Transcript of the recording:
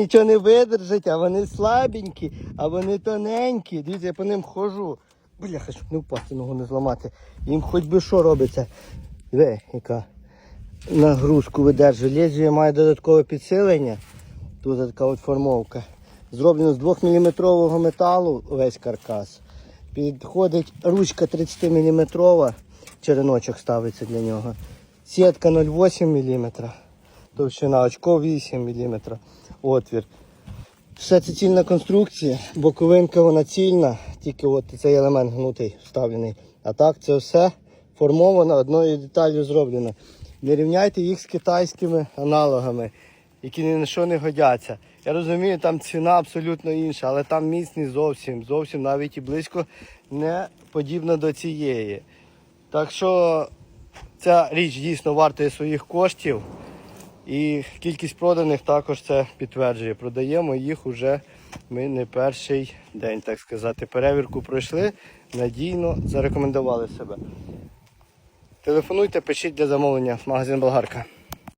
нічого не видержать, а вони слабенькі, а вони тоненькі. Дивіться, я по ним ходжу. Бляха, щоб не впасти, ногу не зламати. Їм хоч би що робиться. Диви, яка нагрузку видержує. Лезвіє має додаткове підсилення. Тут така от формовка. Зроблено з 2-мм металу весь каркас. Підходить ручка 30-мм, череночок ставиться для нього. Сітка 0,8 мм, товщина, очко 8 мм, отвір. Все це цільна конструкція, боковинка вона цільна, тільки от цей елемент гнутий вставлений. А так це все формовано, одною деталлю зроблено. Не рівняйте їх з китайськими аналогами, які ні на що не годяться. Я розумію, там ціна абсолютно інша, але там міцність зовсім, зовсім навіть і близько не подібна до цієї. Так що ця річ дійсно вартує своїх коштів. І кількість проданих також це підтверджує. Продаємо їх уже ми не перший день, так сказати. Перевірку пройшли, надійно зарекомендували себе. Телефонуйте, пишіть для замовлення. Магазин Болгарка.